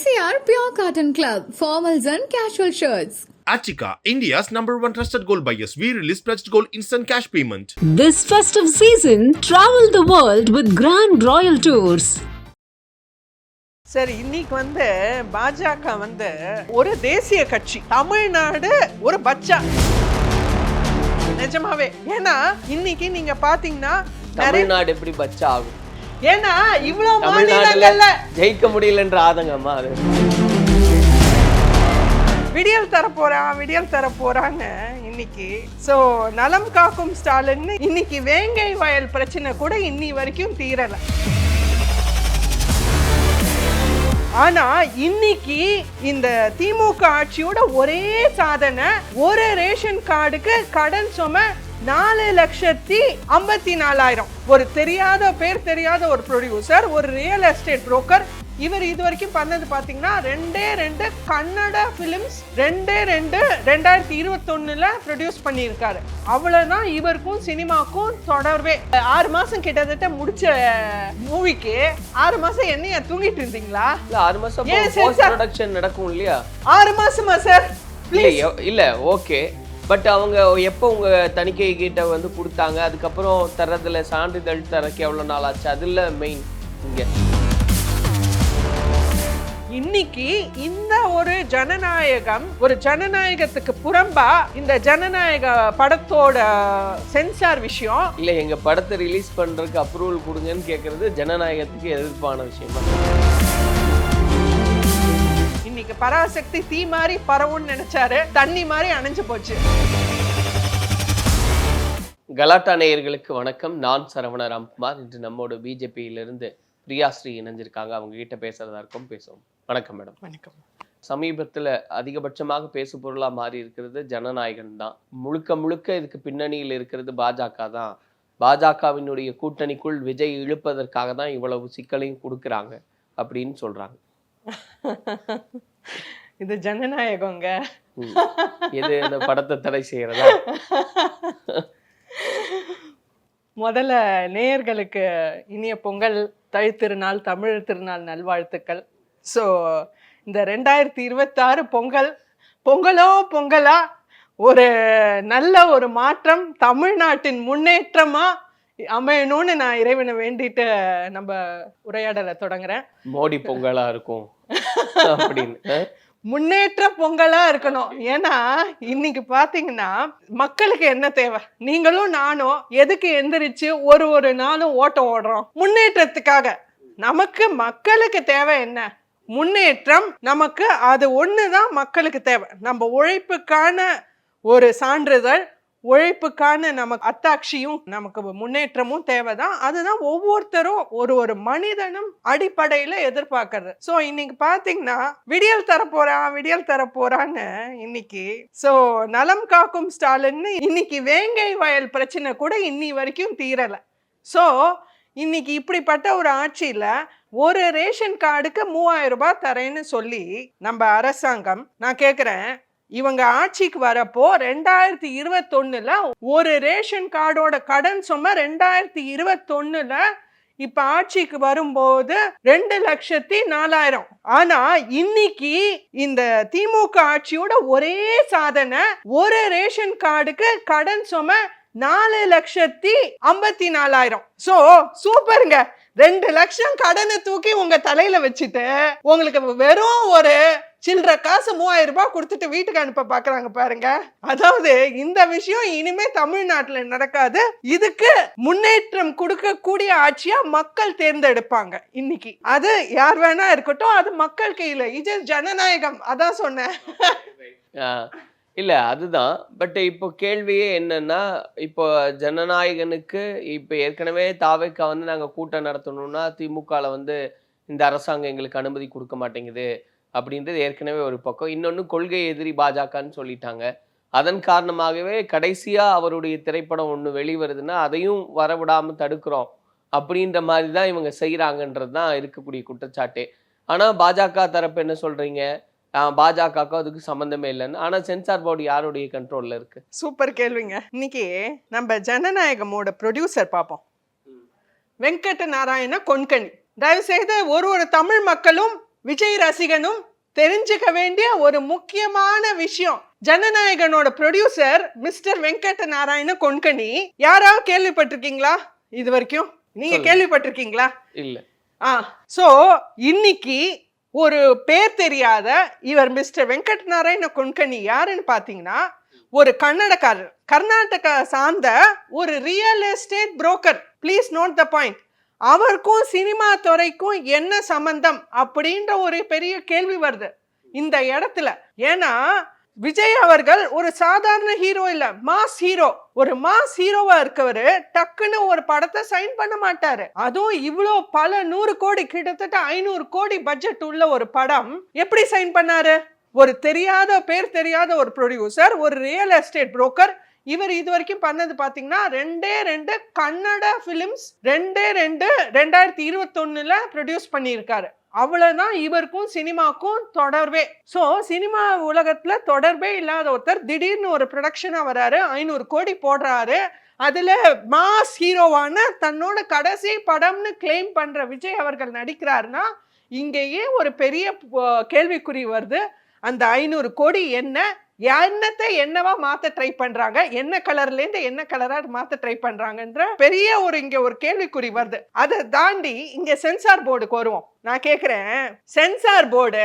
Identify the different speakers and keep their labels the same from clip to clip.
Speaker 1: MCR Pure Cotton Club, formals and casual shirts.
Speaker 2: Achika, India's number one trusted gold buyers. We release pledged gold instant cash payment.
Speaker 3: This festive season, travel the world with Grand Royal Tours.
Speaker 4: சரி இன்னைக்கு வந்து பாஜக வந்து ஒரு தேசிய கட்சி தமிழ்நாடு ஒரு பச்சா நிஜமாவே ஏன்னா இன்னைக்கு நீங்க பாத்தீங்கன்னா
Speaker 5: தமிழ்நாடு எப்படி பச்சா ஆகும்
Speaker 4: ஏன்னா இவ்வளவு மாநிலங்கள்ல
Speaker 5: ஜெயிக்க முடியலன்ற ஆதங்கமா அது.
Speaker 4: விடியல் தர போறான் விடியல் தர போறாங்க இன்னைக்கு. சோ நலம் காக்கும் ஸ்டாலின் இன்னைக்கு வேங்கை வயல் பிரச்சனை கூட இன்னி வரைக்கும் தீரல. ஆனா இன்னைக்கு இந்த திமுக ஆட்சியோட ஒரே சாதனை ஒரு ரேஷன் கார்டுக்கு கடன் சுமை நாலு லட்சத்தி ஐம்பத்தி நாலாயிரம். ஒரு தெரியாத பேர் தெரியாத ஒரு ப்ரொடியூசர் ஒரு ரியல் எஸ்டேட் புரோக்கர் இவர் இது வரைக்கும் பண்ணது பாத்தீங்கன்னா ரெண்டே ரெண்டு கன்னட ஃபிலிம்ஸ் ரெண்டே ரெண்டு ரெண்டாயிரத்தி இருபத்தொன்னுல ப்ரொடியூஸ் பண்ணியிருக்காரு. அவ்வளவுதான் இவருக்கும் சினிமாக்கும் தொடர்பே. ஆறு மாசம் கிட்டத்தட்ட முடிச்ச மூவிக்கு ஆறு மாசம் என்னைய தூங்கிட்டு இருந்தீங்களா?
Speaker 5: இல்ல ஆறு மாசம்
Speaker 4: ஏன்?
Speaker 5: ப்ரொடக்ஷன் நடக்கும் இல்லையா?
Speaker 4: ஆறு மாசமா சார்?
Speaker 5: இல்ல ஓகே பட் அவங்க எப்போ உங்க தணிக்கை கிட்ட வந்து கொடுத்தாங்க? அதுக்கப்புறம் தர்றதுல சான்றிதழ் தரக்கு எவ்வளவு நாள் ஆச்சு? அதுல மெயின் இங்க.
Speaker 4: இன்னைக்கு இந்த ஒரு ஜனநாயகம் ஒரு ஜனநாயகத்துக்கு புறம்பா இந்த ஜனநாயக படத்தோட சென்சார் விஷயம்.
Speaker 5: இல்ல எங்க படத்தை ரிலீஸ் பண்றதுக்கு அப்ரூவல் கொடுங்கன்னு கேக்குறது ஜனநாயகத்துக்கு எதிர்ப்பான விஷயமா?
Speaker 4: இன்னைக்கு பராசக்தி தீ மாதிரி பரவும்னு நினைச்சாரு. தண்ணி மாதிரி அணைஞ்சு போச்சு.
Speaker 5: கலாட்டா நேயர்களுக்கு வணக்கம். நான் சரவண ராம்குமார். இன்று நம்மோட பிஜேபியிலிருந்து பிரியாஸ்ரீ இணைஞ்சிருக்காங்க. அவங்க கிட்ட பேசுறதா இருக்கும் பேசுவோம். வணக்கம் மேடம்.
Speaker 4: வணக்கம்.
Speaker 5: சமீபத்துல அதிகபட்சமாக பேசு பொருளா மாறி இருக்கிறது ஜனநாயகன் தான். முழுக்க முழுக்க இதுக்கு பின்னணியில் இருக்கிறது பாஜக தான். பாஜகவினுடைய கூட்டணிக்குள் விஜய் இழுப்பதற்காக தான் இவ்வளவு சிக்கலையும் கொடுக்குறாங்க அப்படின்னு சொல்றாங்க.
Speaker 4: இது ஜனநாயகங்க.
Speaker 5: எது இந்த படத்தை தடை செய்யறதா?
Speaker 4: முதல்ல நேயர்களுக்கு இனிய பொங்கல் தை திருநாள் தமிழ் திருநாள் நல்வாழ்த்துக்கள். ஸோ இந்த ரெண்டாயிரத்தி இருபத்தாறு பொங்கல் பொங்கலோ பொங்கலா? ஒரு நல்ல ஒரு மாற்றம் தமிழ்நாட்டின் முன்னேற்றமா? அமையணும்னு நான் இறைவனை வேண்டிட்டு நம்ம உரையாடலை தொடங்குறேன்.
Speaker 5: மோடி பொங்கலா இருக்கும் அப்படின்னு?
Speaker 4: முன்னேற்ற பொங்கலா இருக்கணும். ஏன்னா இன்னைக்கு பாத்தீங்கன்னா மக்களுக்கு என்ன தேவை? நீங்களும் நானும் எதுக்கு எந்திரிச்சு ஒரு ஒரு நாளும் ஓட்டம் ஓடுறோம்? முன்னேற்றத்துக்காக. நமக்கு மக்களுக்கு தேவை என்ன? முன்னேற்றம். நமக்கு அது ஒண்ணுதான் மக்களுக்கு தேவை. நம்ம உழைப்புக்கான ஒரு சான்றிதழ் உழைப்புக்கான நமக்கு அத்தாட்சியும் நமக்கு முன்னேற்றமும் தேவைதான். அதுதான் ஒவ்வொருத்தரும் ஒரு ஒரு மனிதனும் அடிப்படையில எதிர்பார்க்கறது. சோ இன்னைக்கு பாத்தீங்கன்னா விடியல் தரப்போறான் விடியல் தரப்போறான்னு இன்னைக்கு. சோ நலம் காக்கும் ஸ்டாலின் இன்னைக்கு வேங்கை வயல் பிரச்சனை கூட இன்னி வரைக்கும் தீரல. சோ இன்னைக்கு இப்படிப்பட்ட ஒரு ஆட்சியில ஒரு ரேஷன் கார்டுக்கு மூவாயிரம் ரூபாய் தரேன்னு சொல்லி நம்ம அரசாங்கம் நான் கேக்குறேன் இவங்க ஆட்சிக்கு வரப்போ ரெண்டாயிரத்தி இருபத்தொன்னுல ஒரு ரேஷன் கார்டோட கடன் சுமை ரெண்டாயிரத்தி இருபத்தொன்னுல இப்ப ஆட்சிக்கு வரும்போது ரெண்டு லட்சத்தி நாலாயிரம். ஆனா இன்னைக்கு இந்த திமுக ஆட்சியோட ஒரே சாதனை ஒரு ரேஷன் கார்டுக்கு கடன் சுமை நாலு லட்சத்தி ஐம்பத்தி நாலாயிரம். சோ சூப்பருங்க. ரெண்டு லட்சம் கடனை தூக்கி உங்க தலையில வச்சுட்டு உங்களுக்கு வெறும் ஒரு சில்லற காசு மூவாயிரம் ரூபாய் கொடுத்துட்டு வீட்டுக்கு அனுப்ப பாக்குறாங்க பாருங்க. அதாவது இந்த விஷயம் இனிமே தமிழ்நாட்டுல நடக்காது. இதுக்கு முன்னேற்றம் கொடுக்கக்கூடிய ஆட்சியா மக்கள் தேர்ந்தெடுப்பாங்க இன்னைக்கு. அது யார் வேணா இருக்கட்டும் அது மக்கள் கையில. இது ஜனநாயகம். அதான் சொன்னேன்.
Speaker 5: இல்லை இல்ல அதுதான். பட் இப்போ கேள்வியே என்னன்னா இப்போ ஜனநாயகனுக்கு இப்போ ஏற்கனவே தாவைக்கா வந்து நாங்க கூட்டம் நடத்தணும்னா திமுகவில் வந்து இந்த அரசாங்கம் எங்களுக்கு அனுமதி கொடுக்க மாட்டேங்குது. அப்படின்றது ஏற்கனவே ஒரு பக்கம். இன்னொன்னு கொள்கை எதிரி பாஜகன்னு சொல்லிட்டாங்க. அதன் காரணமாகவே கடைசியா அவருடைய திரைப்படம் ஒண்ணு வெளிவருதுன்னா அதையும் வரவிடாம தடுக்கிறோம். அப்படின்ற மாதிரி தான் இவங்க செய்கிறாங்கன்றது தான் இருக்கக்கூடிய குற்றச்சாட்டு. ஆனா பாஜக தரப்பு என்ன சொல்றீங்க? ஆஹ் பாஜகவுக்கும் அதுக்கு சம்மந்தமே இல்லைன்னு. ஆனா சென்சார் போர்டு யாருடைய கண்ட்ரோல்ல இருக்கு?
Speaker 4: சூப்பர் கேள்விங்க. இன்னைக்கு நம்ம ஜனநாயகமோட ப்ரொடியூசர் பார்ப்போம். வெங்கட்ட நாராயண கொன்கனி தயவு செய்து ஒரு ஒரு தமிழ் மக்களும் விஜய் ரசிகனும் தெரிஞ்சுக்க வேண்டிய ஒரு முக்கியமான விஷயம். ஜனநாயகனோட ப்ரொடியூசர் மிஸ்டர் வெங்கட நாராயண கொன்கனி யாராவது கேள்விப்பட்டிருக்கீங்களா? இது வரைக்கும் நீங்க. கேள்விப்பட்டிருக்கீங்களா?
Speaker 5: இல்ல.
Speaker 4: ஆ ஸோ இன்னைக்கு ஒரு பேர் தெரியாத இவர் மிஸ்டர் வெங்கட் நாராயண கொன்கனி யாருன்னு பார்த்தீங்கன்னா ஒரு கன்னடக்காரர். கர்நாடகா சார்ந்த ஒரு real estate broker please note the point அவருக்கும் சினிமா துறைக்கும் என்ன சம்பந்தம் அப்படின்ற ஒரு பெரிய கேள்வி வருது. இந்த இடத்துல. ஏன்னா விஜய் அவர்கள் ஒரு சாதாரண ஹீரோ இல்ல மாஸ் ஹீரோ ஒரு மாஸ் ஹீரோவா இருக்கவரு டக்குன்னு ஒரு படத்தை சைன் பண்ண மாட்டாரு. அதுவும் இவ்வளோ பல நூறு கோடி கிட்டத்தட்ட ஐநூறு கோடி பட்ஜெட் உள்ள ஒரு படம் எப்படி சைன் பண்ணாரு? ஒரு தெரியாத பேர் தெரியாத ஒரு ப்ரொடியூசர் ஒரு ரியல் எஸ்டேட் புரோக்கர் இவர் இது வரைக்கும் பண்ணது பார்த்தீங்கன்னா ரெண்டே ரெண்டு கன்னட ஃபிலிம்ஸ் ரெண்டே ரெண்டு ரெண்டாயிரத்தி இருபத்தொன்னுல ப்ரொடியூஸ் பண்ணியிருக்காரு. அவ்வளோதான் இவருக்கும் சினிமாக்கும் தொடர்பே. ஸோ சினிமா உலகத்தில் தொடர்பே இல்லாத ஒருத்தர் திடீர்னு ஒரு ப்ரொடக்ஷனாக வராரு ஐநூறு கோடி போடுறாரு. அதில் மாஸ் ஹீரோவான தன்னோட கடைசி படம்னு கிளைம் பண்ணுற விஜய் அவர்கள் நடிக்கிறாருன்னா இங்கேயே ஒரு பெரிய கேள்விக்குறி வருது. அந்த ஐநூறு கோடி என்ன? என்னத்தை என்னவா மாத்த ட்ரை பண்றாங்க? என்ன கலர்ல இருந்து என்ன கலரா மாத்த ட்ரை பண்றாங்கன்ற பெரிய ஒரு இங்க ஒரு கேள்விக்குறி வருது. அதை தாண்டி இங்க சென்சார் போர்டுக்கு வருவோம். நான் கேக்குறேன். சென்சார் போர்டு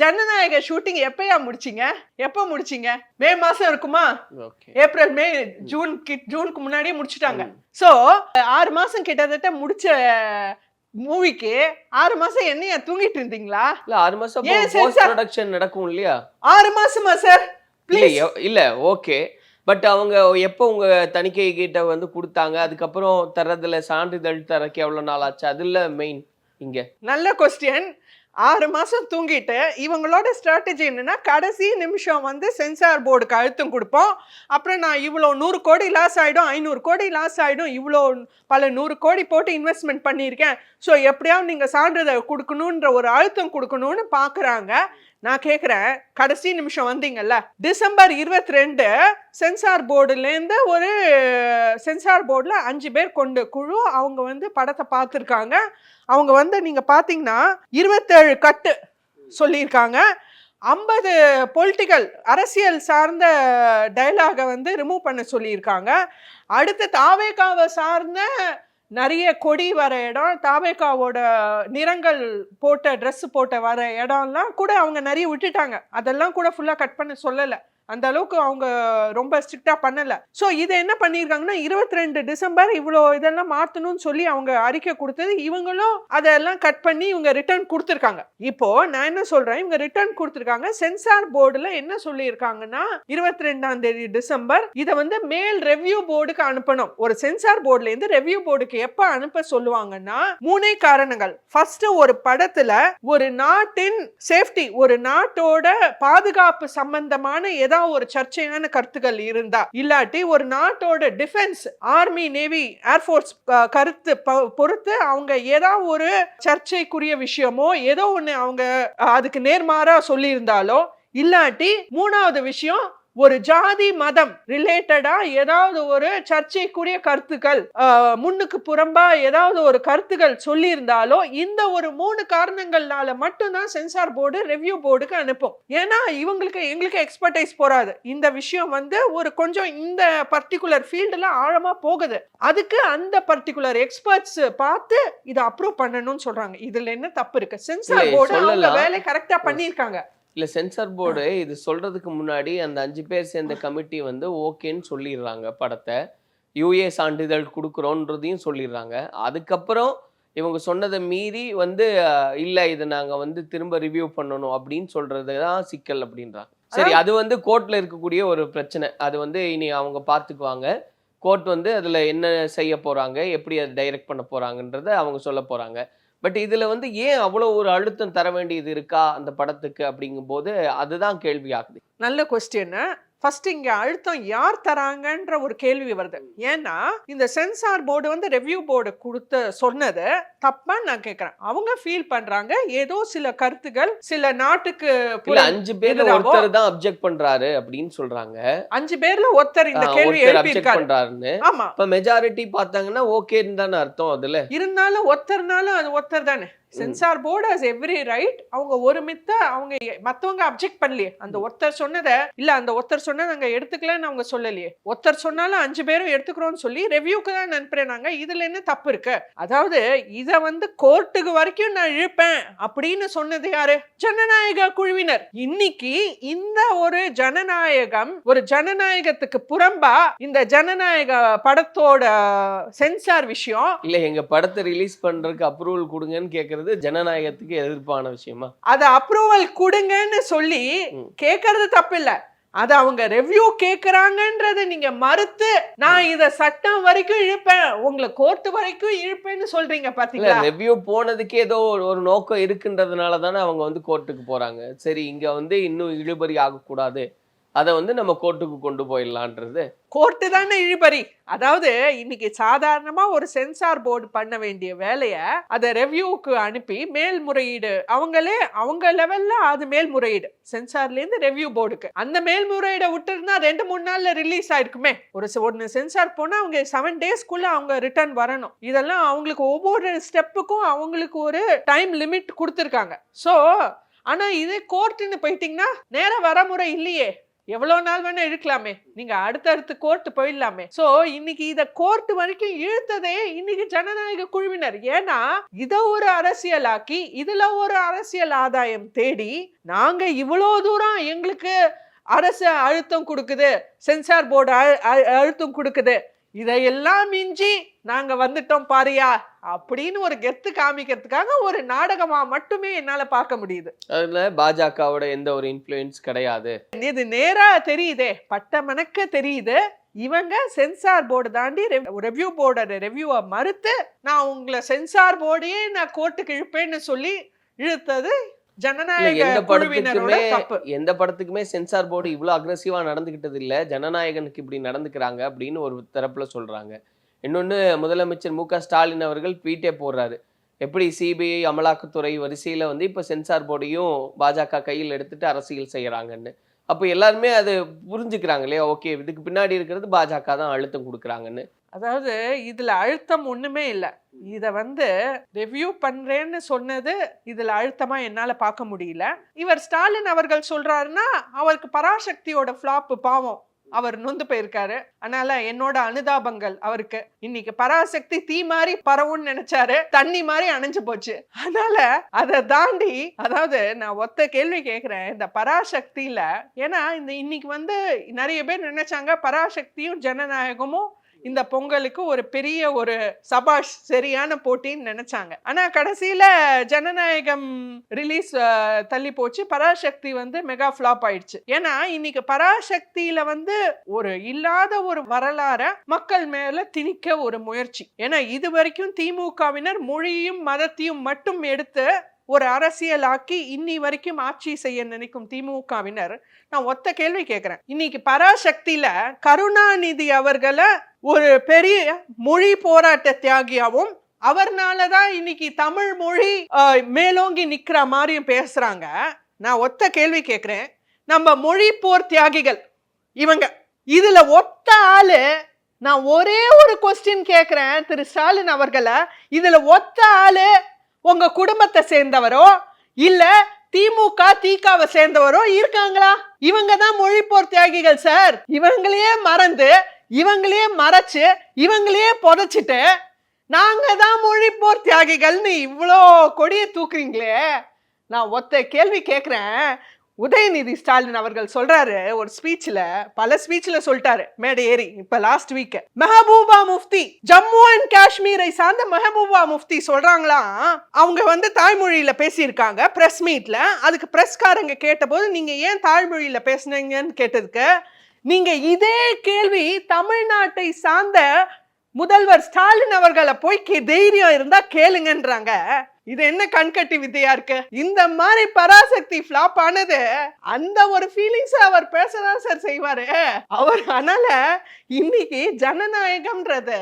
Speaker 4: ஜனநாயக ஷூட்டிங் எப்பயா முடிச்சீங்க? எப்ப முடிச்சீங்க? மே மாசம் இருக்குமா? ஏப்ரல் மே ஜூன் ஜூனுக்கு முன்னாடியே முடிச்சிட்டாங்க. சோ ஆறு மாசம் கிட்டத்தட்ட முடிச்ச மூவிக்கு ஆறு மாசம் என்னைய தூங்கிட்டு இருந்தீங்களா?
Speaker 5: இல்ல ஆறு மாசம்
Speaker 4: ஏன்
Speaker 5: ப்ரொடக்ஷன் நடக்கும் இல்லையா?
Speaker 4: ஆறு மாசமா சார்
Speaker 5: இல்ல
Speaker 4: ப்ளீஸ்
Speaker 5: எ- இல்ல ஓகே பட் அவங்க எப்போ உங்க தணிக்கை கிட்ட வந்து கொடுத்தாங்க? அதுக்கப்புறம் தர்றதுல சான்றிதழ் தரக்கு எவ்வளவு நாள் ஆச்சு? அதுல மெயின் இங்க.
Speaker 4: நல்ல கொஸ்டின் ஆறு மாசம் தூங்கிட்டு இவங்களோட ஸ்ட்ராட்டஜி என்னன்னா கடைசி நிமிஷம் வந்து சென்சார் போர்டுக்கு அழுத்தம் கொடுப்போம். அப்புறம் நான் இவ்வளோ நூறு கோடி லாஸ் ஆயிடும் ஐநூறு கோடி லாஸ் ஆயிடும் இவ்வளோ பல நூறு கோடி போட்டு இன்வெஸ்ட்மெண்ட் பண்ணியிருக்கேன். ஸோ எப்படியாவது நீங்கள் சான்றிதழ் கொடுக்கணுன்ற ஒரு அழுத்தம் கொடுக்கணும்னு பார்க்குறாங்க நான் கேட்குறேன் கடைசி நிமிஷம் வந்தீங்கல்ல? டிசம்பர் இருபத்தி ரெண்டு சென்சார் போர்டுலேருந்து ஒரு சென்சார் போர்டில் அஞ்சு பேர் கொண்டு குழு அவங்க வந்து படத்தை பார்த்துருக்காங்க. அவங்க வந்து நீங்கள் பார்த்தீங்கன்னா இருபத்தேழு கட்டு சொல்லியிருக்காங்க. ஐம்பது பொலிட்டிக்கல் அரசியல் சார்ந்த டைலாகை வந்து ரிமூவ் பண்ண சொல்லியிருக்காங்க. அடுத்து தாவேகாவை சார்ந்த நிறைய கொடி வர இடம் தாவேகாவோட நிறங்கள் போட்ட ட்ரெஸ் போட்ட வர இடம்லாம் கூட அவங்க நிறைய விட்டுட்டாங்க. அதெல்லாம் கூட ஃபுல்லாக கட் பண்ண சொல்லலை. அந்த அளவுக்கு அவங்க ரொம்ப ஸ்ட்ரிக்டாக பண்ணலை. ஸோ இதை என்ன பண்ணியிருக்காங்கன்னா இருபத்தி ரெண்டு டிசம்பர் இவ்வளோ இதெல்லாம் மாற்றணும்னு சொல்லி அவங்க அறிக்கை கொடுத்தது. இவங்களும் அதெல்லாம் கட் பண்ணி இவங்க ரிட்டர்ன் கொடுத்துருக்காங்க. இப்போ நான் என்ன சொல்றேன்? இவங்க ரிட்டர்ன் கொடுத்துருக்காங்க. சென்சார் போர்டுல என்ன சொல்லியிருக்காங்கன்னா இருபத்தி ரெண்டாம் தேதி டிசம்பர் இதை வந்து மேல் ரெவ்யூ போர்டுக்கு அனுப்பணும். ஒரு சென்சார் போர்டுல இருந்து ரெவ்யூ போர்டுக்கு எப்போ அனுப்ப சொல்லுவாங்கன்னா மூணே காரணங்கள். ஃபர்ஸ்ட் ஒரு படத்துல ஒரு நாட்டின் சேஃப்டி ஒரு நாட்டோட பாதுகாப்பு சம்பந்தமான ஏதாவது ஒரு சர்ச்சையான கருத்துக்கள் இருந்தா இல்லாட்டி ஒரு நாட்டோட டிஃபென்ஸ் ஆர்மி நேவி ஏர்ஃபோர்ஸ் கருத்து பொறுத்து அவங்க ஏதாவது ஒரு சர்ச்சைக்குரிய விஷயமோ ஏதோ ஒன்று அவங்க அதுக்கு நேர்மாறா சொல்லியிருந்தாலோ இல்லாட்டி மூணாவது விஷயம் ஒரு ஜாதி மதம் ரிலேட்டடா ஏதாவது ஒரு சர்ச்சைக்குரிய கருத்துக்கள் முன்னுக்கு புறம்பா ஏதாவது ஒரு கருத்துக்கள் சொல்லியிருந்தாலோ இந்த ஒரு மூணு காரணங்கள்னால மட்டும்தான் சென்சார் போர்டு ரெவ்யூ போர்டுக்கு அனுப்பும். ஏன்னா இவங்களுக்கு எங்களுக்கு எக்ஸ்பர்டைஸ் போறாது. இந்த விஷயம் வந்து ஒரு கொஞ்சம் இந்த பர்டிகுலர் ஃபீல்டுல ஆழமா போகுது. அதுக்கு அந்த பர்டிகுலர் எக்ஸ்பர்ட்ஸ் பார்த்து இதை அப்ரூவ் பண்ணணும்னு சொல்றாங்க. இதுல என்ன தப்பு இருக்கு? சென்சார் போர்டு அவங்க. வேலை கரெக்டா பண்ணியிருக்காங்க.
Speaker 5: இல்ல சென்சார் போர்டு இது சொல்றதுக்கு முன்னாடி அந்த அஞ்சு பேர் சேர்ந்த கமிட்டி வந்து ஓகேன்னு சொல்லிடுறாங்க படத்தை. யூஏ சான்றிதழ் கொடுக்குறோன்றதையும் சொல்லிடுறாங்க. அதுக்கப்புறம் இவங்க சொன்னதை மீறி வந்து இல்ல இதை நாங்க வந்து திரும்ப ரிவ்யூ பண்ணணும் அப்படின்னு சொல்றது தான் சிக்கல் அப்படின்றாங்க. சரி அது வந்து கோர்ட்ல இருக்கக்கூடிய ஒரு பிரச்சனை. அது வந்து இனி அவங்க பார்த்துக்குவாங்க கோர்ட் வந்து அதுல என்ன செய்ய போறாங்க எப்படி அதை டைரக்ட் பண்ண போறாங்கன்றத அவங்க சொல்ல போறாங்க. பட் இதில் வந்து ஏன் அவ்வளோ ஒரு அழுத்தம் தர வேண்டியது இருக்கா அந்த படத்துக்கு அப்படிங்கும்போது அதுதான் கேள்வி ஆகுது
Speaker 4: நல்ல கொஸ்டின்னு ஃபர்ஸ்ட் இங்க அழுத்தம் யார் தராங்கன்ற ஒரு கேள்வி வருது. ஏன்னா இந்த சென்சார் போர்டு வந்து ரெவ்யூ போர்டு கொடுத்த சொன்னது தப்பா நான் கேக்குறேன் அவங்க ஃபீல் பண்றாங்க. ஏதோ சில கருத்துகள் சில நாட்டுக்கு
Speaker 5: அஞ்சு பேர்ல
Speaker 4: எதிராவோ?
Speaker 5: ஒருத்தர் தான் அப்செக்ட் பண்றாரு அப்படின்னு சொல்றாங்க.
Speaker 4: அஞ்சு பேர்ல ஒருத்தர் இந்த கேள்வி எழுப்பி
Speaker 5: பண்றாருன்னு.
Speaker 4: ஆமா.
Speaker 5: இப்ப மெஜாரிட்டி பார்த்தாங்கன்னா ஓகேன்னு தானே அர்த்தம் அதுல.
Speaker 4: இருந்தாலும் ஒருத்தர்னாலும் அது ஒருத்தர் தானே. Censor board has every right அவங்க ஒரு மித்த அவங்க மத்தவங்க அப்ஜெக்ட் பண்ணலையே. அந்த ஒருத்தர் சொன்னதை இல்ல அந்த ஒருத்தர் சொன்னதை நாங்க எடுத்துக்கலன்னு அவங்க சொல்லலையே. ஒருத்தர் சொன்னாலும் அஞ்சு பேரும் எடுத்துக்கிறோம்னு சொல்லி ரெவ்யூக்கு தான் அனுப்புறேனாங்க இதுல என்ன தப்பு இருக்கு? அதாவது இத வந்து கோர்ட்டுக்கு வரைக்கும் நான் இழுப்பேன் அப்படின்னு சொன்னது யாரு? ஜனநாயக குழுவினர். இன்னைக்கு இந்த ஒரு ஜனநாயகம் ஒரு ஜனநாயகத்துக்கு புறம்பா இந்த ஜனநாயக படத்தோட சென்சார் விஷயம்
Speaker 5: இல்ல எங்க படத்தை ரிலீஸ் பண்றதுக்கு அப்ரூவல் கொடுங்கன்னு கேக்குறது ஜனநாயகத்துக்கு எதிர்ப்பான விஷயமா?
Speaker 4: அத அப்ரூவல் கொடுங்கன்னு சொல்லி
Speaker 5: ம்.
Speaker 4: கேக்குறது தப்பு இல்ல அத அவங்க ரெவ்யூ கேக்குறாங்கன்றத நீங்க மறுத்து நான் இத சட்டம் வரைக்கும் இழுப்பேன் உங்களை கோர்ட் வரைக்கும் இழுப்பேன்னு சொல்றீங்க பாத்தீங்களா?
Speaker 5: ரெவ்யூ போனதுக்கு ஏதோ ஒரு- ஒரு நோக்கம் இருக்குன்றதுனால தானே அவங்க வந்து கோர்ட்டுக்கு போறாங்க. சரி இங்க வந்து இன்னும் இழுபறி ஆகக்கூடாது. அதை வந்து நம்ம கோர்ட்டுக்கு கொண்டு போயிடலான்றது.
Speaker 4: கோர்ட்டு தானே இழுபறி. அதாவது இன்னைக்கு சாதாரணமா ஒரு சென்சார் போர்டு பண்ண வேண்டிய வேலையை அதை ரெவ்யூவுக்கு அனுப்பி மேல்முறையீடு. அவங்களே அவங்க லெவல்ல அது மேல்முறையீடு. சென்சார்லேருந்து ரெவ்யூ போர்டுக்கு அந்த மேல்முறையீடை விட்டுருந்தா ரெண்டு மூணு நாள்ல ரிலீஸ் ஆயிருக்குமே. ஒரு ஒன்று சென்சார் போனா அவங்க செவன் டேஸ்க்குள்ள அவங்க ரிட்டர்ன் வரணும். இதெல்லாம் அவங்களுக்கு ஒவ்வொரு ஸ்டெப்புக்கும் அவங்களுக்கு ஒரு டைம் லிமிட் கொடுத்துருக்காங்க. ஸோ ஆனா இதே கோர்ட்டுன்னு போயிட்டீங்கன்னா வர வரமுறை இல்லையே. எவ்வளோ நாள் வேணா இழுக்கலாமே நீங்க அடுத்தடுத்து கோர்ட் போயிடலாமே. சோ இன்னைக்கு இத கோர்ட் வரைக்கும் இழுத்ததே இன்னைக்கு ஜனநாயக குழுவினர். ஏன்னா இத ஒரு அரசியலாக்கி இதுல ஒரு அரசியல் ஆதாயம் தேடி நாங்க இவ்வளோ தூரம் எங்களுக்கு அரசு அழுத்தம் கொடுக்குது சென்சார் போர்டு அழுத்தம் கொடுக்குது. இதையெல்லாம் மிஞ்சி நாங்க வந்துட்டோம் பாரியா அப்படின்னு ஒரு கெத்து காமிக்கிறதுக்காக ஒரு நாடகமா மட்டுமே என்னால பார்க்க முடியுது.
Speaker 5: அதுல பாஜகவோட எந்த ஒரு இன்ஃப்ளூயன்ஸ் கிடையாது.
Speaker 4: இது நேரா தெரியுதே பட்ட மணக்க தெரியுது. இவங்க சென்சார் போர்டு தாண்டி ரெவ்யூ போர்டோட ரெவ்யூவை மறுத்து நான் உங்களை சென்சார் போர்டையே நான் கோர்ட்டுக்கு இழுப்பேன்னு சொல்லி இழுத்தது ஜனநாயக
Speaker 5: எந்த படத்துக்குமே எந்த படத்துக்குமே சென்சார் போர்டு இவ்வளவு அக்ரஸிவா நடந்துகிட்டது இல்ல. ஜனநாயகனுக்கு இப்படி நடந்துக்கிறாங்க அப்படின்னு ஒரு தரப்புல சொல்றாங்க. இன்னொன்னு முதலமைச்சர் மு க ஸ்டாலின் அவர்கள் ட்வீட்டே போடுறாரு. எப்படி சிபிஐ அமலாக்கத்துறை வரிசையில வந்து இப்ப சென்சார் போர்டையும் பாஜக கையில் எடுத்துட்டு அரசியல் செய்யறாங்கன்னு. அப்போ எல்லாருமே அது புரிஞ்சுக்கிறாங்க இல்லையா? ஓகே இதுக்கு பின்னாடி இருக்கிறது பாஜக தான் அழுத்தம் கொடுக்குறாங்கன்னு.
Speaker 4: அதாவது இதில் அழுத்தம் ஒன்றுமே இல்லை. இதை வந்து ரெவ்யூ பண்ணுறேன்னு சொன்னது இதில் அழுத்தமாக என்னால் பார்க்க முடியல. இவர் ஸ்டாலின் அவர்கள் சொல்கிறாருன்னா அவருக்கு பராசக்தியோட ஃப்ளாப்பு பாவம். அவர் நொந்து போயிருக்காரு. அதனால என்னோட அனுதாபங்கள் அவருக்கு. இன்னைக்கு பராசக்தி தீ மாதிரி பரவும்னு நினைச்சாரு. தண்ணி மாதிரி அணைஞ்சு போச்சு. அதனால அதை தாண்டி அதாவது நான் ஒத்த கேள்வி கேட்கிறேன் இந்த பராசக்தியில ஏன்னா இந்த இன்னைக்கு வந்து நிறைய பேர் நினைச்சாங்க பராசக்தியும் ஜனநாயகமும் இந்த பொங்கலுக்கு ஒரு பெரிய ஒரு சபாஷ் சரியான போட்டின்னு நினைச்சாங்க. ஆனா கடைசியில ஜனநாயகம் ரிலீஸ் தள்ளி போச்சு. பராசக்தி வந்து மெகா ஃபிளாப் ஆயிடுச்சு. ஏன்னா இன்னைக்கு பராசக்தியில வந்து ஒரு இல்லாத ஒரு வரலாற மக்கள் மேல திணிக்க ஒரு முயற்சி. ஏன்னா இது வரைக்கும் திமுகவினர் மொழியும் மதத்தையும் மட்டும் எடுத்து ஒரு அரசியலாக்கி இன்னி வரைக்கும் ஆட்சி செய்ய நினைக்கும் திமுகவினர் நான் ஒத்த கேள்வி கேட்குறேன். இன்னைக்கு பராசக்தியில கருணாநிதி அவர்களை ஒரு பெரிய மொழி போராட்ட தியாகியாகவும் அவர்னால தான் இன்னைக்கு தமிழ் மொழி மேலோங்கி நிற்கிற மாதிரியும் பேசுறாங்க. நான் ஒத்த கேள்வி கேட்குறேன். நம்ம மொழி போர் தியாகிகள் இவங்க இதுல ஒத்த ஆளு நான் ஒரே ஒரு கொஸ்டின் கேட்குறேன் திரு ஸ்டாலின் அவர்களை. இதுல ஒத்த ஆளு உங்க குடும்பத்தை சேர்ந்தவரோ இல்ல திமுக திகாவை சேர்ந்தவரோ இருக்காங்களா? இவங்க தான் மொழி போர் தியாகிகள் சார். இவங்களையே மறந்து இவங்களையே மறைச்சு இவங்களையே புதைச்சிட்டு நாங்க தான் மொழி போர் தியாகிகள்னு இவ்வளோ கொடியை தூக்குறீங்களே. நான் ஒத்த கேள்வி கேட்குறேன் உதயநிதி ஸ்டாலின் அவர்கள் சொல்றாரு ஒரு ஸ்பீச்ல பல ஸ்பீச்ல சொல்லிட்டாரு மேடை ஏறி இப்ப last week Mehbooba Mufti Jammu and காஷ்மீரை சார்ந்த மெஹபூபா முஃப்தி சொல்றாங்களாம் அவங்க வந்து தாய்மொழியில பேசியிருக்காங்க பிரஸ் மீட்ல அதுக்கு பிரஸ்காரங்க கேட்டபோது நீங்க ஏன் தாய்மொழியில பேசுனீங்கன்னு கேட்டதுக்கு நீங்க இதே கேள்வி தமிழ்நாட்டை சார்ந்த முதல்வர் ஸ்டாலின் அவர்களை போய் தைரியம் இருந்தா கேளுங்கன்றாங்க. இது என்ன கண்கட்டி வித்தையா இருக்கு? இந்த மாதிரி பராசக்தி ஃபிளாப் ஆனது அந்த ஒரு ஃபீலிங்ஸ் அவர் பேசதான் சார் செய்வாரு. அவர் அதனால இன்னைக்கு ஜனநாயகம்ன்றது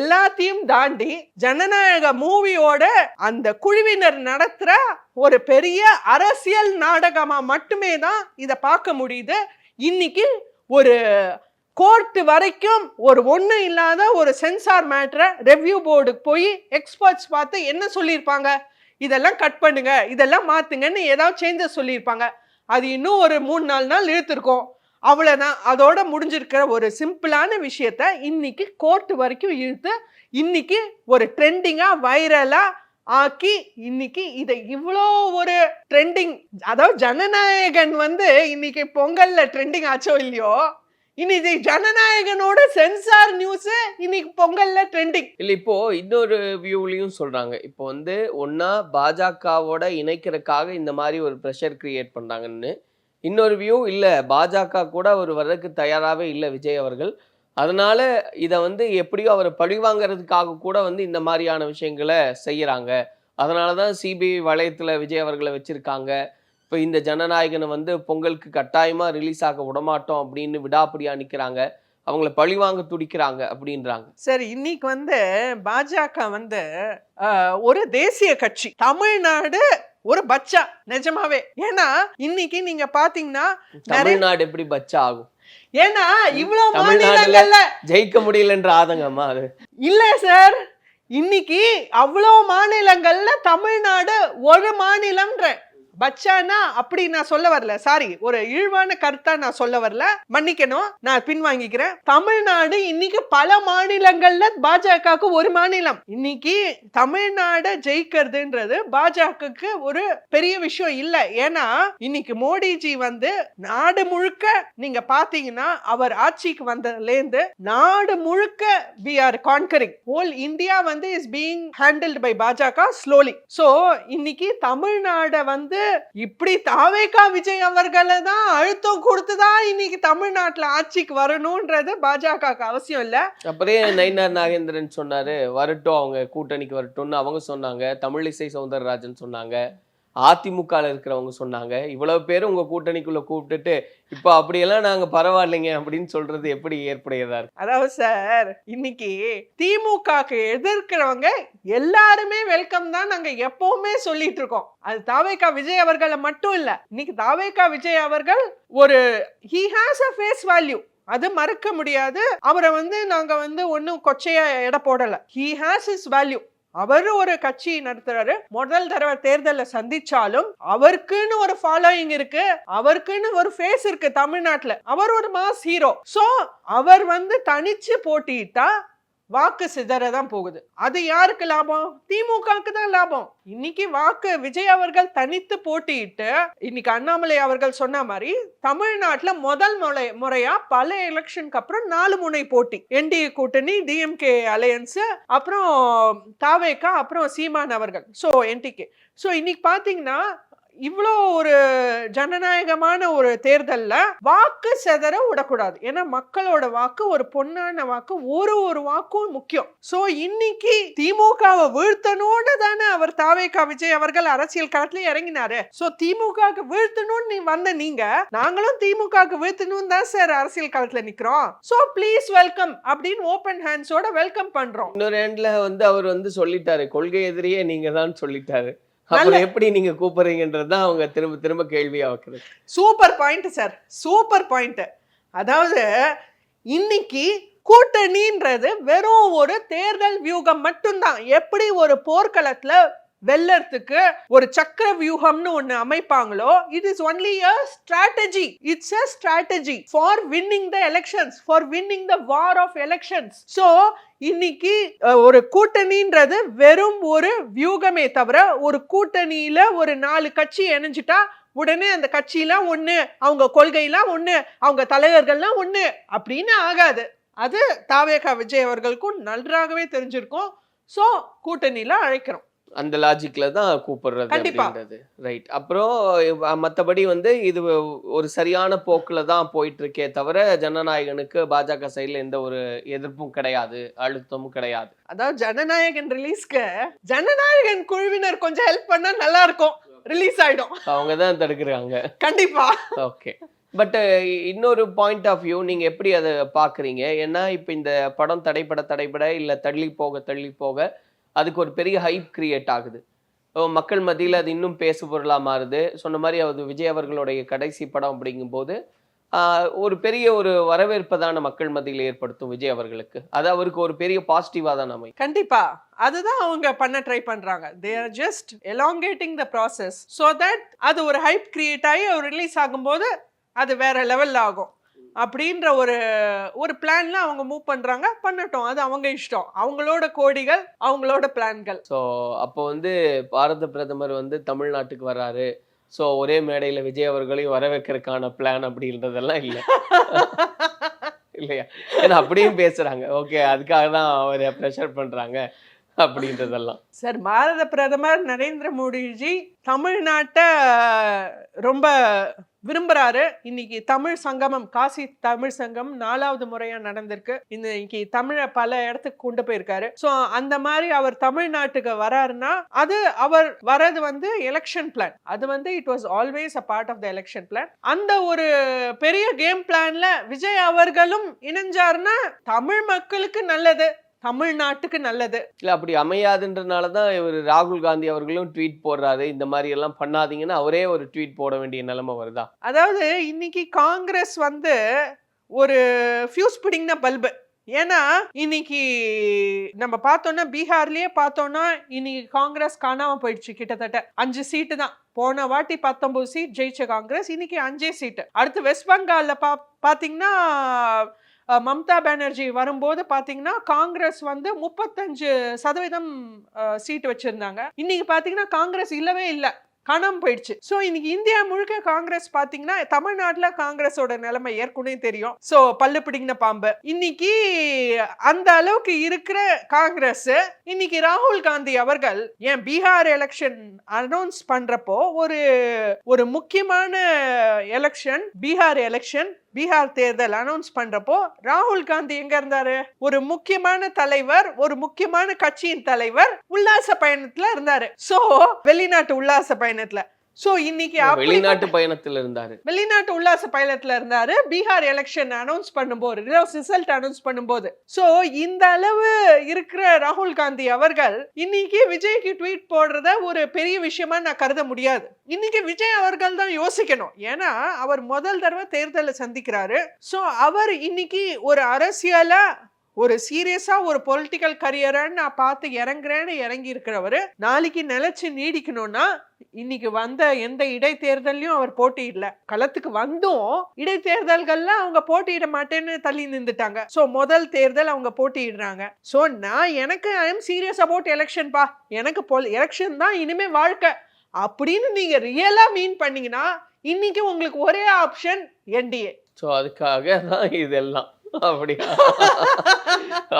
Speaker 4: எல்லாத்தையும் தாண்டி ஜனநாயக மூவியோட அந்த குழுவினர் நடத்துற ஒரு பெரிய அரசியல் நாடகமா மட்டுமே தான் இதை பார்க்க முடியுது. இன்னைக்கு ஒரு கோர்ட்டு வரைக்கும் ஒரு ஒன்றும் இல்லாத ஒரு சென்சார் மேட்ரை ரெவ்யூ போர்டுக்கு போய் எக்ஸ்பர்ட்ஸ் பார்த்து என்ன சொல்லியிருப்பாங்க? இதெல்லாம் கட் பண்ணுங்க இதெல்லாம் மாற்றுங்கன்னு ஏதாவது சேஞ்சஸ் சொல்லியிருப்பாங்க. அது இன்னும் ஒரு மூணு நாலு நாள் இழுத்துருக்கோம். அவ்வளோதான் அதோட முடிஞ்சிருக்கிற ஒரு சிம்பிளான விஷயத்த இன்னைக்கு கோர்ட்டு வரைக்கும் இழுத்து இன்னைக்கு ஒரு ட்ரெண்டிங்காக வைரலாக ஆக்கி இன்னைக்கு இதை இவ்வளோ ஒரு ட்ரெண்டிங் அதாவது ஜனநாயகன் வந்து இன்னைக்கு பொங்கலில் ட்ரெண்டிங் ஆச்சோ இல்லையோ இன்னைக்கு ஜனநாயகனோட சென்சார் நியூஸ் இன்னைக்கு பொங்கல்ல ட்ரெண்டிங்
Speaker 5: இல்ல இப்போ இன்னொரு வியூலையும் சொல்றாங்க. இப்போ வந்து ஒன்னா பாஜகவோட இணைக்கிறதுக்காக இந்த மாதிரி ஒரு ப்ரெஷர் கிரியேட் பண்றாங்கன்னு. இன்னொரு வியூ இல்ல பாஜக கூட அவர் வர்றதுக்கு தயாராகவே இல்லை விஜய் அவர்கள். அதனால இதை வந்து எப்படியோ அவரை பழிவாங்கிறதுக்காக கூட வந்து இந்த மாதிரியான விஷயங்களை செய்யறாங்க. அதனால தான் சிபிஐ வளையத்துல விஜய் அவர்களை வச்சிருக்காங்க. இப்போ இந்த ஜனநாயகனை வந்து பொங்கலுக்கு கட்டாயமா ரிலீஸ் ஆக விடமாட்டோம் அப்படின்னு விடாப்பிடியா நிக்கிறாங்க. அவங்கள பழிவாங்க துடிக்கிறாங்க அப்படின்றாங்க.
Speaker 4: சரி இன்னைக்கு வந்து பாஜக வந்து ஒரு தேசிய கட்சி தமிழ்நாடு ஒரு பச்சா நிஜமாவே. ஏன்னா இன்னைக்கு நீங்க பாத்தீங்கன்னா
Speaker 5: தமிழ்நாடு எப்படி பச்சா ஆகும்?
Speaker 4: ஏன்னா இவ்வளவு மாநிலங்கள்ல
Speaker 5: ஜெயிக்க முடியலன்ற ஆதங்கம்மா அது.
Speaker 4: இல்ல சார். இன்னைக்கு அவ்வளோ மாநிலங்கள்ல தமிழ்நாடு ஒரு மாநிலம்ன்ற பச்சானா அப்படி நான் சொல்ல வரல. சாரி ஒரு இழிவான கருத்தா நான் சொல்ல வரல. மன்னிக்கணும் நான் பின்வாங்கிக்கிறேன். தமிழ்நாடு இன்னைக்கு பல மாநிலங்கள்ல பாஜகவுக்கு ஒரு மாநிலம். இன்னைக்கு தமிழ்நாடு ஜெயிக்கிறதுன்றது பாஜகவுக்கு ஒரு பெரிய விஷயம் இல்ல. ஏன்னா இன்னைக்கு மோடிஜி வந்து நாடு முழுக்க நீங்க பாத்தீங்கன்னா அவர் ஆட்சிக்கு வந்ததுலேருந்து நாடு முழுக்க we are conquering whole India வந்து is being handled by Bajaka slowly so இன்னைக்கு தமிழ்நாடை வந்து இப்படி தாவேகா விஜய் அவர்களை தான் அழுத்தம் கொடுத்துதான் இன்னைக்கு தமிழ்நாட்டுல ஆட்சிக்கு வரணும்ன்றது பாஜகவுக்கு அவசியம் இல்ல.
Speaker 5: அப்புறம் நயினார் நாகேந்திரன் சொன்னாரு வரட்டும் அவங்க கூட்டணிக்கு வரட்டும்னு அவங்க சொன்னாங்க. தமிழிசை சவுந்தரராஜன் சொன்னாங்க. அதிமுகல இருக்கிறவங்க சொன்னாங்க இவ்வளவு பேர் உங்க கூட்டணிக்குள்ள கூப்பிட்டுட்டு இப்போ அப்படியெல்லாம் நாங்க பரவாயில்லைங்க அப்படின்னு சொல்றது எப்படி ஏற்புடையதா இருக்கு?
Speaker 4: அதாவது சார் இன்னைக்கு திமுகக்கு எதிர்க்கிறவங்க எல்லாருமே வெல்கம் தான் நாங்க எப்பவுமே சொல்லிட்டு இருக்கோம். அது தாவேகா விஜய் அவர்களை மட்டும் இல்ல இன்னைக்கு தாவேகா விஜய் அவர்கள் ஒரு he has a face value அது மறக்க முடியாது. அவரை வந்து நாங்க வந்து ஒன்றும் கொச்சையா எடை போடல. ஹி ஹாஸ் இஸ் வேல்யூ அவர் ஒரு கட்சி நடத்துறாரு. முதல் தடவை தேர்தலை சந்திச்சாலும் அவருக்குன்னு ஒரு ஃபாலோயிங் இருக்கு. அவருக்குன்னு ஒரு ஃபேஸ் இருக்கு தமிழ்நாட்டுல. அவர் ஒரு மாஸ் ஹீரோ சோ அவர் வந்து தனிச்சு போட்டியிட்டா வாக்கு சிதற தான் போகுது. அது யாருக்கு லாபம்? திமுகவுக்கு தான் லாபம். இன்னைக்கு வாக்கு விஜய் அவர்கள் தனித்து போட்டியிட்டு இன்னைக்கு அண்ணாமலை அவர்கள் சொன்ன மாதிரி தமிழ்நாட்டில் முதல் முறை முறையா பல எலெக்ஷனுக்கு அப்புறம் நாலு முனை போட்டி. என்டிஏ கூட்டணி டிஎம்கே அலையன்ஸ் அப்புறம் தாவேக்கா அப்புறம் சீமான் அவர்கள். So NTK. ஸோ இன்னைக்கு பார்த்தீங்கன்னா இவ்வளோ ஒரு ஜனநாயகமான ஒரு தேர்தலில் வாக்கு செதற விடக்கூடாது. ஏன்னா மக்களோட வாக்கு ஒரு பொன்னான வாக்கு ஒரு ஒரு வாக்கும் முக்கியம். ஸோ இன்னைக்கு திமுகவை வீழ்த்தணும்னு தானே அவர் தாவேகா விஜய் அவர்கள் அரசியல் களத்துல இறங்கினாரு. ஸோ திமுகவுக்கு வீழ்த்தணும்னு நீ வந்த நீங்க நாங்களும் திமுகவுக்கு வீழ்த்தணும் தான் சார் அரசியல் களத்துல நிக்கிறோம். ஸோ ப்ளீஸ் வெல்கம் அப்படின்னு ஓப்பன் ஹேண்ட்ஸோட வெல்கம் பண்றோம்.
Speaker 5: இன்னொரு எண்ட்ல வந்து அவர் வந்து சொல்லிட்டாரு. கொள்கை எதிரியே நீங்க தான் சொல்லிட்டாரு. அப்புறம் எப்படி நீங்க கூப்பிடுறீங்கன்றது தான் அவங்க திரும்ப திரும்ப கேள்வியா வைக்கிறது.
Speaker 4: Super point sir super point அதாவது இன்னைக்கு கூட்டணின்றது வெறும் ஒரு தேர்தல் வியூகம் மட்டும்தான். எப்படி ஒரு போர்க்களத்துல வெல்லறதுக்கு ஒரு சக்கர வியூகம்னு ஒன்று அமைப்பாங்களோ it is only a strategy it's a strategy for winning the elections for winning the war of elections so இன்னைக்கு ஒரு கூட்டணின்றது வெறும் ஒரு வியூகமே தவிர ஒரு கூட்டணியில ஒரு நாலு கட்சி இணைஞ்சிட்டா உடனே அந்த கட்சியெல்லாம் ஒன்று அவங்க கொள்கையெல்லாம் ஒன்று அவங்க தலைவர்கள்லாம் ஒன்று அப்படின்னு ஆகாது. அது தாவேகா விஜய் அவர்களுக்கும் நன்றாகவே தெரிஞ்சிருக்கும். ஸோ கூட்டணியில் அழைக்கிறோம்.
Speaker 5: அந்த லாஜிக்ல தான் கூப்பிடுறது. அப்படின்றது. ரைட் அப்புறம் மத்தபடி வந்து இது ஒரு சரியான போக்குல தான் போயிட்டு இருக்கே தவிர ஜனநாயகனுக்கு பாஜக சைடுல எந்த ஒரு எதிர்ப்பும் கிடையாது அழுத்தமும் கிடையாது.
Speaker 4: அதாவது ஜனநாயகன் ரிலீஸ்க்கு ஜனநாயகன் குழுவினர் கொஞ்சம் ஹெல்ப் பண்ணா நல்லா இருக்கும் ரிலீஸ் ஆயிடும்.
Speaker 5: அவங்க தான் தடுக்கிறாங்க.
Speaker 4: கண்டிப்பா.
Speaker 5: ஓகே பட் இன்னொரு பாயிண்ட் ஆஃப் வியூ நீங்க எப்படி அதை பாக்குறீங்க ஏன்னா இப்போ இந்த படம் தடைப்பட தடைப்பட இல்ல தள்ளி போக தள்ளி போக அதுக்கு ஒரு பெரிய ஹைப் கிரியேட் ஆகுது. மக்கள் மத்தியில் அது இன்னும் பேசுபொருளாக மாறுது. சொன்ன மாதிரி அது விஜய் அவர்களுடைய கடைசி படம் அப்படிங்கும்போது ஒரு பெரிய ஒரு வரவேற்பதான மக்கள் மத்தியில் ஏற்படுத்தும் விஜய் அவர்களுக்கு. அது அவருக்கு ஒரு பெரிய பாசிட்டிவாக தான் அமையும்.
Speaker 4: கண்டிப்பா. அதுதான் அவங்க பண்ண ட்ரை பண்றாங்க. They are just elongating the process so that அது ஒரு ஹைப் கிரியேட் ஆகி ரிலீஸ் ஆகும்போது அது வேற லெவல்ல ஆகும். அப்படின்ற ஒரு ஒரு பிளான்ல அவங்க மூவ் பண்றாங்க. பண்ணட்டும். அது அவங்க இஷ்டம். அவங்களோட கோடிகள் அவங்களோட பிளான்கள்
Speaker 5: ஸோ அப்போ வந்து பாரத பிரதமர் வந்து தமிழ்நாட்டுக்கு வர்றாரு ஸோ ஒரே மேடையில் விஜய் அவர்களையும் வர வைக்கிறதுக்கான பிளான் அப்படின்றதெல்லாம் இல்லை. இல்லையா? ஏன்னா அப்படியும் பேசுறாங்க. ஓகே அதுக்காக தான் அவரை ப்ரெஷர் பண்றாங்க அப்படின்றதெல்லாம்.
Speaker 4: சார் பாரத பிரதமர் நரேந்திர மோடிஜி தமிழ்நாட்டை ரொம்ப விரும்புகிறாரு இன்னைக்கு தமிழ் சங்கமம் காசி தமிழ் சங்கம் நாலாவது முறையாக நடந்திருக்கு. இன்னைக்கு தமிழை பல இடத்துக்கு கொண்டு போயிருக்காரு. ஸோ அந்த மாதிரி அவர் தமிழ்நாட்டுக்கு வராருன்னா அது அவர் வரது வந்து எலெக்ஷன் பிளான் அது வந்து it was always a part of the election plan அந்த ஒரு பெரிய கேம் பிளான்ல விஜய் அவர்களும் இணைஞ்சாருன்னா தமிழ் மக்களுக்கு நல்லது. தமிழ்நாட்டுக்கு நல்லது.
Speaker 5: இல்ல அப்படி அமையாதுன்றனால தான் இவர் ராகுல் காந்தி அவர்களும் ட்வீட் போடுறாரு. இந்த மாதிரி எல்லாம் பண்ணாதீங்கன்னு அவரே ஒரு ட்வீட் போட வேண்டிய நிலைமை வருதா?
Speaker 4: அதாவது இன்னைக்கு காங்கிரஸ் வந்து ஒரு ஃபியூஸ் பிடிங்கின பல்பு. ஏன்னா இன்னைக்கு நம்ம பார்த்தோம்னா பீகார்லயே பார்த்தோம்னா இன்னைக்கு காங்கிரஸ் காணாம போயிடுச்சு கிட்டத்தட்ட. அஞ்சு சீட்டு தான். போன வாட்டி பத்தொன்பது சீட் ஜெயிச்ச காங்கிரஸ் இன்னைக்கு அஞ்சே சீட்டு. அடுத்து வெஸ்ட் பெங்கால்ல பா பாத்தீங்கன்னா மம்தா பானர்ஜி வரும்போது பார்த்தீங்கன்னா காங்கிரஸ் வந்து முப்பத்தஞ்சு சதவீதம் சீட் வச்சுருந்தாங்க. இன்னைக்கு பார்த்தீங்கன்னா காங்கிரஸ் இல்லவே இல்லை. கணம் போயிடுச்சு. ஸோ இன்னைக்கு இந்தியா முழுக்க காங்கிரஸ் பார்த்தீங்கன்னா தமிழ்நாட்டில் காங்கிரஸோட நிலைமை ஏற்கனவே தெரியும். ஸோ பல்லு பிடிங்கின பாம்பு. இன்னைக்கு அந்த அளவுக்கு இருக்கிற காங்கிரஸ் இன்னைக்கு ராகுல் காந்தி அவர்கள் ஏன் பீகார் எலெக்ஷன் அனௌன்ஸ் பண்றப்போ ஒரு ஒரு முக்கியமான எலெக்ஷன் பீகார் எலெக்ஷன் பீகார் தேர்தல் அனௌன்ஸ் பண்றப்போ ராகுல் காந்தி எங்க இருந்தாரு? ஒரு முக்கியமான தலைவர் ஒரு முக்கியமான கட்சியின் தலைவர் உல்லாச பயணத்துல இருந்தாரு. சோ வெளிநாட்டு உல்லாச பயணத்துல. சோ இன்னைக்கு
Speaker 5: வெளிநாட்டு பயணத்துல இருந்தாரு.
Speaker 4: வெளிநாட்டு உல்லாச பயணத்துல இருந்தாரு. பீகார் எலெக்ஷன் அனௌன்ஸ் பண்ணும்போது ரிசல்ட் அனௌன்ஸ் பண்ணும்போது. சோ இந்த அளவு இருக்கிற ராகுல் காந்தி அவர்கள் இன்னைக்கு விஜய்க்கு ட்வீட் போடுறத ஒரு பெரிய விஷயமா நான் கருத முடியாது. இன்னைக்கு விஜய் அவர்கள் தான் யோசிக்கணும். ஏன்னா அவர் முதல் தடவை தேர்தலை சந்திக்கிறாரு. சோ அவர் இன்னைக்கு ஒரு அரசியலா ஒரு சீரியஸாக ஒரு பொலிட்டிக்கல் கரியரை நான் பார்த்து இறங்குறேன்னு இறங்கி இருக்கிறவர் நாளைக்கு நிலச்சி நீடிக்கணும்னா இன்னைக்கு வந்த எந்த இடைத்தேர்தலையும் அவர் போட்டியிடல களத்துக்கு வந்தும் இடைத்தேர்தல்கள்ல அவங்க போட்டியிட மாட்டேன்னு தள்ளி நின்றுட்டாங்க ஸோ முதல் தேர்தல் அவங்க போட்டியிடுறாங்க. ஸோ நான் எனக்கு ஐ எம் சீரியஸ் அபவுட் எலெக்ஷன்ப்பா எனக்கு பொல் எலெக்ஷன் தான் இனிமே வாழ்க்கை. அப்படின்னு நீங்க ரியலா மீன் பண்ணீங்கன்னா இன்னைக்கு உங்களுக்கு ஒரே ஆப்ஷன் என்டிஏ
Speaker 5: ஸோ அதுக்காக தான் இதெல்லாம். அப்படியா?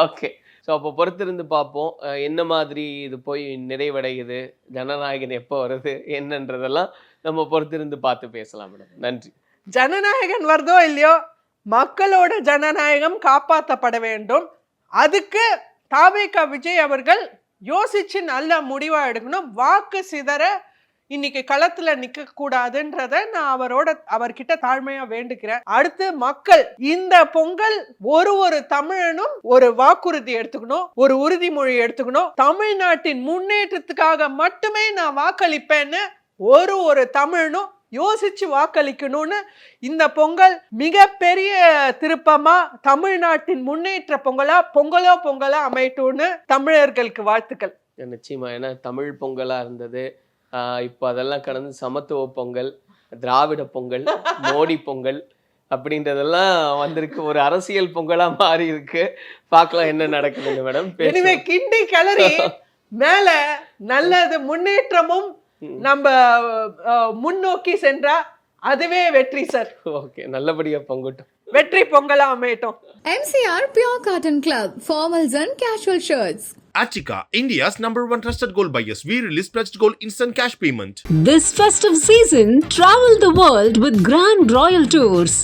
Speaker 5: ஓகே ஸோ அப்போ பொறுத்திருந்து பார்ப்போம். என்ன மாதிரி இது போய் நிறைவடையுது? ஜனநாயகன் எப்போ வருது? என்னன்றதெல்லாம் நம்ம பொறுத்திருந்து பார்த்து பேசலாம் மேடம். நன்றி.
Speaker 4: ஜனநாயகன் வருதோ இல்லையோ மக்களோட ஜனநாயகம் காப்பாற்றப்பட வேண்டும். அதுக்கு தாவேகா விஜய் அவர்கள் யோசிச்சு நல்ல முடிவாக எடுக்கணும். வாக்கு சிதற இன்னைக்கு களத்துல நிக்க கூடாதுன்றத நான் அவரோட அவர்கிட்ட தாழ்மையா வேண்டுக்கிறேன் அடுத்து மக்கள் இந்த பொங்கல் ஒரு ஒரு தமிழனும் ஒரு வாக்குறுதி எடுத்துக்கணும் ஒரு உறுதிமொழி எடுத்துக்கணும். தமிழ்நாட்டின் முன்னேற்றத்துக்காக மட்டுமே நான் வாக்களிப்பேன்னு ஒரு ஒரு தமிழனும் யோசிச்சு வாக்களிக்கணும்னு இந்த பொங்கல் மிகப்பெரிய திருப்பமா தமிழ்நாட்டின் முன்னேற்ற பொங்கலா பொங்கலோ பொங்கலா அமையட்டும்னு தமிழர்களுக்கு வாழ்த்துக்கள்.
Speaker 5: நிச்சயமா. ஏன்னா தமிழ் பொங்கலா இருந்தது. இப்போ அதெல்லாம் கடந்து சமத்துவ பொங்கல் திராவிட பொங்கல் மோடி பொங்கல் அப்படின்றதெல்லாம் வந்திருக்கு. ஒரு அரசியல் பொங்கலா மாறி இருக்கு. பார்க்கலாம் என்ன நடக்குதுங்க மேடம்
Speaker 4: எனவே கிண்டி கிளறி மேல நல்லது முன்னேற்றமும் நம்ம முன்னோக்கி சென்றா அதுவே வெற்றி சார்
Speaker 5: ஓகே நல்லபடியா பொங்கட்டும்.
Speaker 4: வெற்றி பொங்கலா அமையட்டும்
Speaker 1: MCR Pure Cotton Club, formals and casual shirts.
Speaker 2: Achika, India's number one trusted gold buyers. We release pledged gold instant cash payment.
Speaker 3: This festive season, travel the world with Grand Royal Tours.